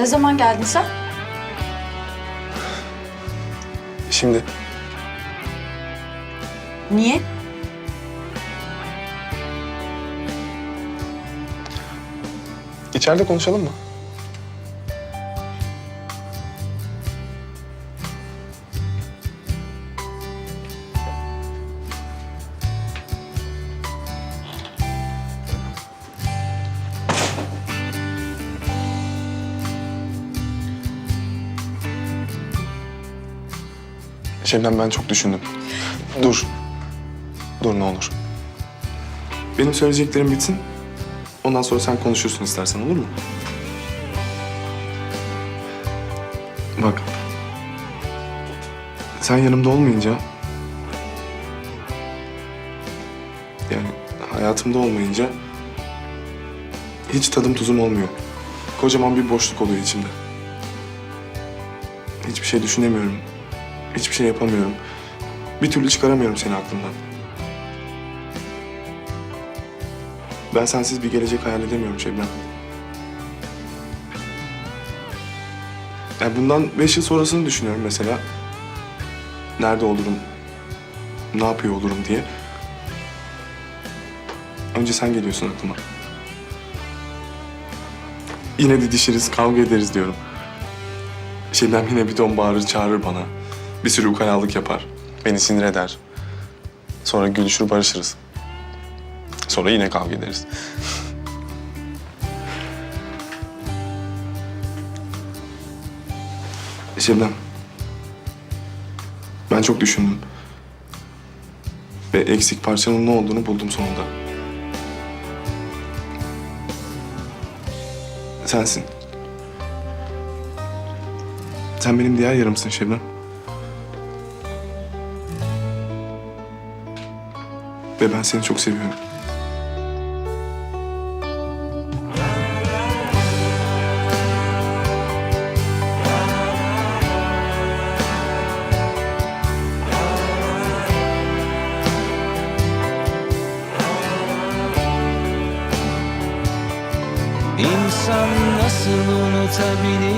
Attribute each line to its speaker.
Speaker 1: Ne zaman geldin sen?
Speaker 2: Şimdi
Speaker 1: Niye?
Speaker 2: içeride konuşalım mı? Şebnem ben çok düşündüm. Dur. Dur ne olur. Benim söyleyeceklerim bitsin. Ondan sonra sen konuşursun istersen olur mu? Bak. Sen yanımda olmayınca... Yani hayatımda olmayınca... Hiç tadım tuzum olmuyor. Kocaman bir boşluk oluyor içimde. Hiçbir şey düşünemiyorum. Hiçbir şey yapamıyorum. Bir türlü çıkaramıyorum seni aklımdan. Ben sensiz bir gelecek hayal edemiyorum Şebnem. Yani bundan beş yıl sonrasını düşünüyorum mesela. Nerede olurum, ne yapıyor olurum diye. Önce sen geliyorsun aklıma. Yine didişiriz, kavga ederiz diyorum. Şebnem yine bir ton bağırır, çağırır bana. Bir sürü ukalalık yapar. Beni sinir eder. Sonra gülüşür, barışırız. Sonra yine kavga ederiz. Şebnem. Ben çok düşündüm. Ve eksik parçanın ne olduğunu buldum sonunda. Sensin. Sen benim diğer yarımsın Şebnem. Ve ben seni çok seviyorum.
Speaker 3: İnsan nasıl unutabilir